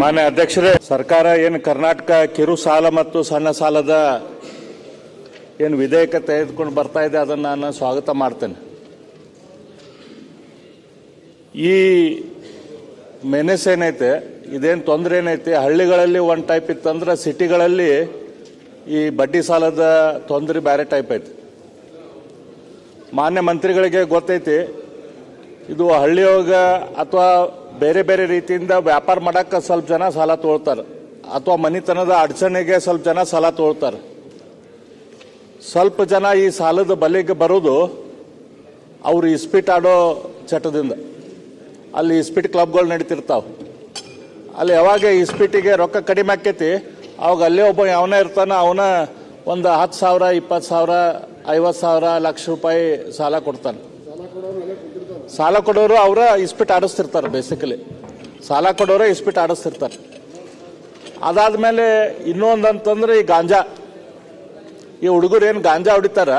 ಮಾನ್ಯ ಅಧ್ಯಕ್ಷರೇ, ಸರ್ಕಾರ ಏನು ಕರ್ನಾಟಕ ಕಿರು ಸಾಲ ಮತ್ತು ಸಣ್ಣ ಸಾಲದ ಏನು ವಿಧೇಯಕ ತೆಗೆದುಕೊಂಡು ಬರ್ತಾ ಇದೆ, ಅದನ್ನು ನಾನು ಸ್ವಾಗತ ಮಾಡ್ತೇನೆ. ಈ ಮೆನೆಸ್ ಏನೈತೆ, ಇದೇನು ತೊಂದರೆ ಏನೈತೆ, ಹಳ್ಳಿಗಳಲ್ಲಿ ಒಂದು ಟೈಪ್ ಇತ್ತಂದ್ರೆ ಸಿಟಿಗಳಲ್ಲಿ ಈ ಬಡ್ಡಿ ಸಾಲದ ತೊಂದರೆ ಬೇರೆ ಟೈಪ್ ಐತೆ. ಮಾನ್ಯ ಮಂತ್ರಿಗಳಿಗೆ ಗೊತ್ತೈತಿ, ಇದು ಹಳ್ಳಿಯೊಳಗೆ ಅಥವಾ ಬೇರೆ ಬೇರೆ ರೀತಿಯಿಂದ ವ್ಯಾಪಾರ ಮಾಡಕ್ಕೆ ಸ್ವಲ್ಪ ಜನ ಸಾಲ ತೊಗೊಳ್ತಾರೆ. ಅಥವಾ ಮನಿತನದ ಅಡಚಣೆಗೆ ಸ್ವಲ್ಪ ಜನ ಸಾಲ ತೊಗೊಳ್ತಾರೆ. ಸ್ವಲ್ಪ ಜನ ಈ ಸಾಲದ ಬಲೆಗೆ ಬರೋದು ಅವರು ಇಸ್ಪಿಟ್ ಆಡೋ ಚಟದಿಂದ. ಅಲ್ಲಿ ಇಸ್ಪಿಟ್ ಕ್ಲಬ್ಗಳು ನಡೀತಿರ್ತಾವೆ. ಅಲ್ಲಿ ಯಾವಾಗ ಇಸ್ಪಿಟಿಗೆ ರೊಕ್ಕ ಕಡಿಮೆ ಆಕೈತಿ, ಅವಾಗ ಅಲ್ಲೇ ಒಬ್ಬ ಯಾವನ ಇರ್ತಾನ, ಅವನ ಒಂದು ಹತ್ತು ಸಾವಿರ, ಇಪ್ಪತ್ತು ಸಾವಿರ, ಐವತ್ತು ಸಾವಿರ ಲಕ್ಷ ರೂಪಾಯಿ ಸಾಲ ಕೊಡ್ತಾನೆ. ಸಾಲ ಕೊಡೋರು ಅವರ ಇಸ್ಪಿಟ್ ಆಡಿಸ್ತಿರ್ತಾರೆ ಬೇಸಿಕಲಿ ಸಾಲ ಕೊಡೋರೆ ಇಸ್ಪಿಟ್ ಆಡಿಸ್ತಿರ್ತಾರೆ. ಅದಾದ್ಮೇಲೆ ಇನ್ನೊಂದು ಅಂತಂದ್ರೆ ಈ ಗಾಂಜಾ. ಈ ಹುಡುಗರು ಏನು ಗಾಂಜಾ ಹೊಡಿತಾರ?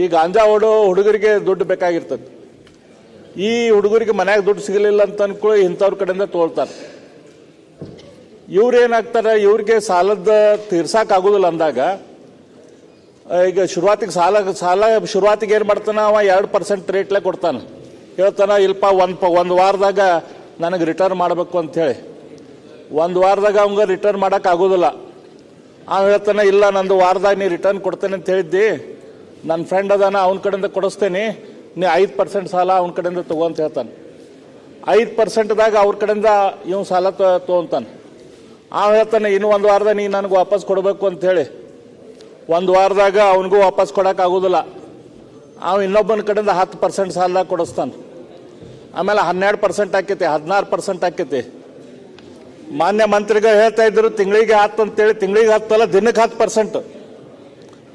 ಈ ಗಾಂಜಾ ಹೊಡೋ ಹುಡುಗರಿಗೆ ದುಡ್ಡು ಬೇಕಾಗಿರ್ತದೆ. ಈ ಹುಡುಗರಿಗೆ ಮನ್ಯಾಗ ದುಡ್ಡು ಸಿಗಲಿಲ್ಲ ಅಂತ ಅನ್ಕೊಳ್ಳಿ ಇಂಥವ್ರ ಕಡೆಯಿಂದ ತೋಳ್ತಾರೆ. ಇವ್ರು ಏನಾಗ್ತಾರೆ ಇವ್ರಿಗೆ ಸಾಲದ ತೀರ್ಸಾಕ ಆಗುದಿಲ್ಲ ಅಂದಾಗ, ಈಗ ಶುರುವಾತಿಗೆ ಸಾಲ ಸಾಲ ಶುರುವಾತಿಗೆ ಏನು ಮಾಡ್ತಾನ? ಅವ ಎರಡು ಪರ್ಸೆಂಟ್ ರೇಟ್ಲೆ ಕೊಡ್ತಾನೆ. ಹೇಳ್ತಾನ, ಇಲ್ಪ ಒಂದು ಪ ಒಂದು ವಾರದಾಗ ನನಗೆ ರಿಟರ್ನ್ ಮಾಡಬೇಕು ಅಂಥೇಳಿ ಒಂದು ವಾರದಾಗ ಅವಂಗ ರಿಟರ್ನ್ ಮಾಡೋಕ್ಕಾಗೋದಿಲ್ಲ ಅವ ಹೇಳ್ತಾನೆ, ಇಲ್ಲ, ನಂದು ವಾರದಾಗ ನೀ ರಿಟರ್ನ್ ಕೊಡ್ತೇನೆ ಅಂತ ಹೇಳಿದ್ದಿ. ನನ್ನ ಫ್ರೆಂಡ್ ಅದಾನ, ಅವನ ಕಡೆಯಿಂದ ಕೊಡಿಸ್ತೇನೆ. ನೀ ಐದು ಪರ್ಸೆಂಟ್ ಸಾಲ ಅವನ ಕಡೆಯಿಂದ ತಗೋ ಅಂತ ಹೇಳ್ತಾನೆ. ಐದು ಪರ್ಸೆಂಟ್ದಾಗ ಅವ್ರ ಕಡೆಯಿಂದ ಇವ್ನು ಸಾಲ ತೊಗೊಂತಾನೆ. ಆ ಹೇಳ್ತಾನೆ, ಇನ್ನು ಒಂದು ವಾರದಾಗ ನೀ ನನಗೆ ವಾಪಸ್ ಕೊಡಬೇಕು ಅಂತ ಹೇಳಿ. ಒಂದು ವಾರದಾಗ ಅವನಿಗೂ ವಾಪಸ್ ಕೊಡಕ್ಕೆ ಆಗೋದಿಲ್ಲ. ಅವ ಇನ್ನೊಬ್ಬನ ಕಡೆಯಿಂದ ಹತ್ತು ಪರ್ಸೆಂಟ್ ಸಾಲ ಕೊಡಿಸ್ತಾನೆ. ಆಮೇಲೆ ಹನ್ನೆರಡು ಪರ್ಸೆಂಟ್ ಆಕೈತಿ, ಹದಿನಾರು ಪರ್ಸೆಂಟ್ ಆಕೈತಿ. ಮಾನ್ಯ ಮಂತ್ರಿಗಳು ಹೇಳ್ತಾ ಇದ್ರು, ತಿಂಗಳಿಗೆ ಹತ್ತು ಅಂತೇಳಿ, ತಿಂಗಳಿಗೆ ಹತ್ತಲ್ಲ ದಿನಕ್ಕೆ ಹತ್ತು ಪರ್ಸೆಂಟ್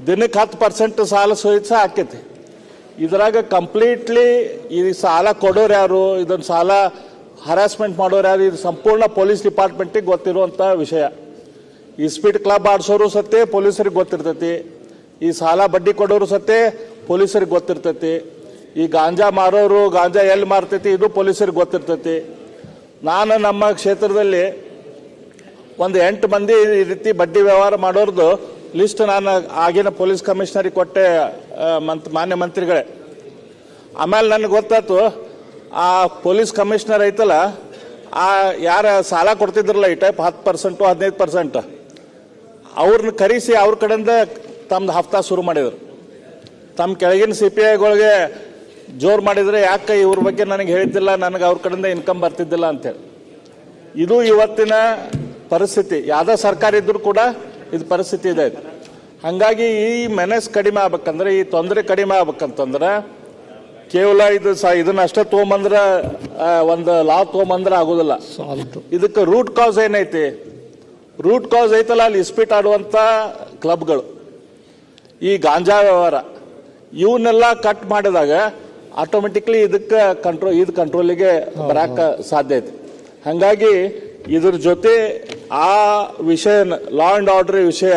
ದಿನಕ್ಕೆ ಹತ್ತು ಪರ್ಸೆಂಟ್ ಸಾಲ ಸಹಿತ ಆಕೈತಿ. ಇದ್ರಾಗ ಕಂಪ್ಲೀಟ್ಲಿ ಈ ಸಾಲ ಕೊಡೋರು ಯಾರು ಇದನ್ನು ಸಾಲ ಹರಾಸ್ಮೆಂಟ್ ಮಾಡೋರು ಯಾರು, ಇದು ಸಂಪೂರ್ಣ ಪೊಲೀಸ್ ಡಿಪಾರ್ಟ್ಮೆಂಟಿಗೆ ಗೊತ್ತಿರುವಂಥ ವಿಷಯ. ಈ ಸ್ಪೀಡ್ ಕ್ಲಬ್ ಆಡಿಸೋರು ಸತ್ತೆ ಪೊಲೀಸರಿಗೆ ಗೊತ್ತಿರ್ತೈತಿ. ಈ ಸಾಲ ಬಡ್ಡಿ ಕೊಡೋರು ಸತ್ತೆ ಪೊಲೀಸರಿಗೆ ಗೊತ್ತಿರ್ತೈತಿ. ಈ ಗಾಂಜಾ ಮಾರೋರು ಗಾಂಜಾ ಎಲ್ಲಿ ಮಾರ್ತೈತಿ, ಇದು ಪೊಲೀಸರಿಗೆ ಗೊತ್ತಿರ್ತೈತಿ. ನಾನು ನಮ್ಮ ಕ್ಷೇತ್ರದಲ್ಲಿ ಒಂದು ಎಂಟು ಮಂದಿ ಈ ರೀತಿ ಬಡ್ಡಿ ವ್ಯವಹಾರ ಮಾಡೋರ್ದು ಲಿಸ್ಟ್ ನಾನು ಆಗಿನ ಪೊಲೀಸ್ ಕಮಿಷನರಿಗೆ ಕೊಟ್ಟೆ ಮಂತ್, ಮಾನ್ಯ ಮಂತ್ರಿಗಳೇ. ಆಮೇಲೆ ನನಗೆ ಗೊತ್ತಾಯ್ತು, ಆ ಪೊಲೀಸ್ ಕಮಿಷನರ್ ಐತಲ್ಲ, ಆ ಯಾರ ಸಾಲ ಕೊಡ್ತಿದ್ರಲ್ಲ ಈ ಟೈಪ್ ಹತ್ತು ಪರ್ಸೆಂಟು ಹದಿನೈದು ಪರ್ಸೆಂಟ್ ಅವ್ರನ್ನ ಕರೆಸಿ ಅವ್ರ ಕಡೆಯಿಂದ ತಮ್ಮದು ಹಫ್ತಾ ಶುರು ಮಾಡಿದ್ರು. ತಮ್ಮ ಕೆಳಗಿನ ಸಿ ಪಿ ಐಗಳಿಗೆ ಜೋರು ಮಾಡಿದ್ರೆ ಯಾಕೆ ಇವ್ರ ಬಗ್ಗೆ ನನಗೆ ಹೇಳ್ತಿಲ್ಲ ನನಗೆ ಅವ್ರ ಕಡೆಯಿಂದ ಇನ್ಕಮ್ ಬರ್ತಿದ್ದಿಲ್ಲ ಅಂತೇಳಿ ಇದು ಇವತ್ತಿನ ಪರಿಸ್ಥಿತಿ. ಯಾವುದೇ ಸರ್ಕಾರ ಇದ್ದರೂ ಕೂಡ ಇದು ಪರಿಸ್ಥಿತಿ ಇದೆ ಹಂಗಾಗಿ ಈ ಮೆನೆಸ್ ಕಡಿಮೆ ಆಗ್ಬೇಕಂದ್ರೆ ಈ ತೊಂದರೆ ಕಡಿಮೆ ಆಗ್ಬೇಕಂತಂದ್ರೆ ಕೇವಲ ಇದು ಸ ಇದನ್ನ ಅಷ್ಟೇ ತೊಗೊಂಬಂದ್ರೆ ಒಂದು ಲಾ ತೊಗೊಂಬಂದ್ರೆ ಆಗೋದಿಲ್ಲ. ಇದಕ್ಕೆ ರೂಟ್ ಕಾಸ್ ಏನೈತಿ? ರೂಟ್ ಕಾಸ್ ಐತಲ್ಲ ಅಲ್ಲಿ ಇಸ್ಪಿಟ್ ಆಡುವಂಥ ಕ್ಲಬ್ಗಳು ಈ ಗಾಂಜಾ ವ್ಯವಹಾರ. ಇವನ್ನೆಲ್ಲ ಕಟ್ ಮಾಡಿದಾಗ ಆಟೋಮೆಟಿಕ್ಲಿ ಇದಕ್ಕೆ ಕಂಟ್ರೋಲ್ ಇದು ಕಂಟ್ರೋಲಿಗೆ ಬರಕ್ಕೆ ಸಾಧ್ಯ ಐತಿ. ಹಾಗಾಗಿ ಇದ್ರ ಜೊತೆ ಆ ವಿಷಯ ಲಾ ಅಂಡ್ ಆರ್ಡರ್ ವಿಷಯ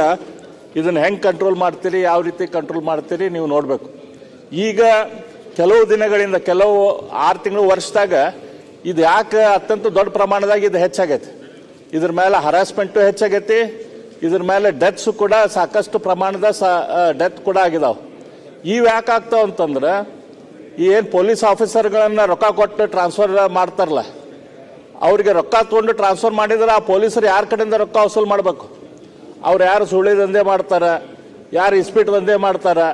ಇದನ್ನ ಹೆಂಗೆ ಕಂಟ್ರೋಲ್ ಮಾಡ್ತೀರಿ, ಯಾವ ರೀತಿ ಕಂಟ್ರೋಲ್ ಮಾಡ್ತೀರಿ ನೀವು ನೋಡಬೇಕು. ಈಗ ಕೆಲವು ದಿನಗಳಿಂದ, ಕೆಲವು ಆರು ತಿಂಗಳು ವರ್ಷದಾಗ ಇದು ಯಾಕೆ ಅತ್ಯಂತ ದೊಡ್ಡ ಪ್ರಮಾಣದಾಗ ಇದು ಹೆಚ್ಚಾಗೈತಿ. ಇದ್ರ ಮೇಲೆ ಹರಾಸ್ಮೆಂಟು ಹೆಚ್ಚಾಗೈತಿ, ಇದ್ರ ಮೇಲೆ ಡೆತ್ಸ್ ಕೂಡ ಸಾಕಷ್ಟು ಪ್ರಮಾಣದ ಡೆತ್ ಕೂಡ ಆಗಿದಾವ. ಇವು ಯಾಕೆ ಆಗ್ತಾವ ಅಂತಂದ್ರೆ ಏನು ಪೊಲೀಸ್ ಆಫೀಸರ್ಗಳನ್ನ ರೊಕ್ಕ ಕೊಟ್ಟು ಟ್ರಾನ್ಸ್ಫರ್ ಮಾಡ್ತಾರಲ್ಲ, ಅವ್ರಿಗೆ ರೊಕ್ಕ ತೊಗೊಂಡು ಟ್ರಾನ್ಸ್ಫರ್ ಮಾಡಿದ್ರೆ ಆ ಪೊಲೀಸರು ಯಾರ ಕಡೆಯಿಂದ ರೊಕ್ಕ ವಸೂಲು ಮಾಡಬೇಕು? ಅವ್ರು ಯಾರು ಸುಳಿ ದಂಧೆ ಮಾಡ್ತಾರೆ, ಯಾರು ಇಸ್ಪೀಟ್ ದಂಧೆ ಮಾಡ್ತಾರೆ,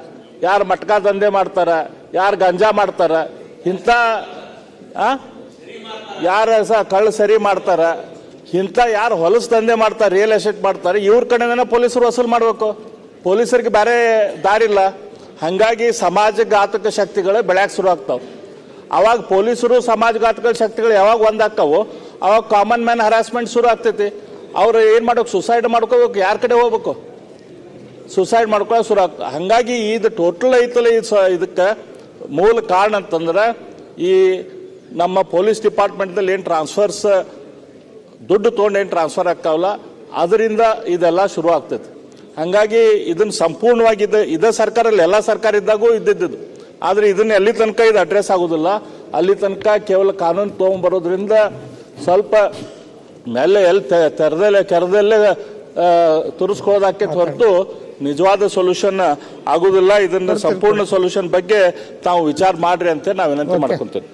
ಯಾರು ಮಟ್ಕಾ ದಂಧೆ ಮಾಡ್ತಾರೆ, ಯಾರು ಗಂಜಾ ಮಾಡ್ತಾರೆ, ಇಂಥ? ಯಾರ ಸಹ ಕಳ್ಳ ಸರಿ ಮಾಡ್ತಾರೆ, ಇಂಥ ಯಾರು ಹೊಲಸು ದಂಧೆ ಮಾಡ್ತಾರೆ ರಿಯಲ್ ಎಸ್ಟೇಟ್ ಮಾಡ್ತಾರೆ, ಇವ್ರ ಕಡೆನೇ ಪೊಲೀಸರು ವಸೂಲು ಮಾಡಬೇಕು? ಪೊಲೀಸರಿಗೆ ಬೇರೆ ದಾರಿಲ್ಲ. ಹಂಗಾಗಿ ಸಮಾಜಘಾತಕ ಶಕ್ತಿಗಳು ಬೆಳ್ಯಾಕೆ ಶುರು ಆಗ್ತಾವ. ಅವಾಗ ಪೊಲೀಸರು ಸಮಾಜಘಾತಕ ಶಕ್ತಿಗಳು ಯಾವಾಗ ಒಂದಾಗ್ತಾವೋ ಅವಾಗ ಕಾಮನ್ ಮ್ಯಾನ್ ಹರಾಸ್ಮೆಂಟ್ ಶುರು ಆಗ್ತೈತಿ. ಅವ್ರು ಏನು ಮಾಡೋಕೆ ಸುಸೈಡ್ ಮಾಡ್ಕೋಬೇಕು? ಯಾರ ಕಡೆ ಹೋಗ್ಬೇಕು? ಸುಸೈಡ್ ಮಾಡ್ಕೊಳ್ಳೋ ಶುರು ಆಗ್ತದೆ ಹಂಗಾಗಿ ಇದು ಟೋಟಲ್ ಐತಲ್ಲ ಈ ಸ, ಇದಕ್ಕೆ ಮೂಲ ಕಾರಣ ಅಂತಂದ್ರೆ ಈ ನಮ್ಮ ಪೊಲೀಸ್ ಡಿಪಾರ್ಟ್ಮೆಂಟ್ದಲ್ಲಿ ಏನು ಟ್ರಾನ್ಸ್ಫರ್ಸ್ ದುಡ್ಡು ತೊಗೊಂಡು ಏನು ಟ್ರಾನ್ಸ್ಫರ್ ಆಗ್ತಾವಲ್ಲ, ಅದರಿಂದ ಇದೆಲ್ಲ ಶುರು ಆಗ್ತೈತೆ. ಹಂಗಾಗಿ ಇದನ್ನ ಸಂಪೂರ್ಣವಾಗಿ ಇದು ಇದೇ ಸರ್ಕಾರಲ್ಲಿ ಎಲ್ಲ ಸರ್ಕಾರ ಇದ್ದಾಗೂ ಇದ್ದಿದ್ದು ಆದರೆ ಇದನ್ನ ಎಲ್ಲಿ ತನಕ ಇದು ಅಡ್ರೆಸ್ ಆಗೋದಿಲ್ಲ. ಅಲ್ಲಿ ತನಕ ಕೇವಲ ಕಾನೂನು ತೊಗೊಂಬರೋದ್ರಿಂದ ಸ್ವಲ್ಪ ಮೇಲೆ ಎಲ್ಲಿ ತೆರೆದಲ್ಲೇ ತೆರೆದಲ್ಲೇ ಕೆರೆದಲ್ಲೇ ತುರಿಸ್ಕೊಳ್ಳೋದಕ್ಕೆ ಹೊರತು ನಿಜವಾದ ಸೊಲ್ಯೂಷನ್ ಆಗುದಿಲ್ಲ. ಇದನ್ನ ಸಂಪೂರ್ಣ ಸೊಲ್ಯೂಷನ್ ಬಗ್ಗೆ ತಾವು ವಿಚಾರ ಮಾಡ್ರಿ ಅಂತ ನಾವು ವಿನಂತಿ ಮಾಡ್ಕೊಂತೇವೆ.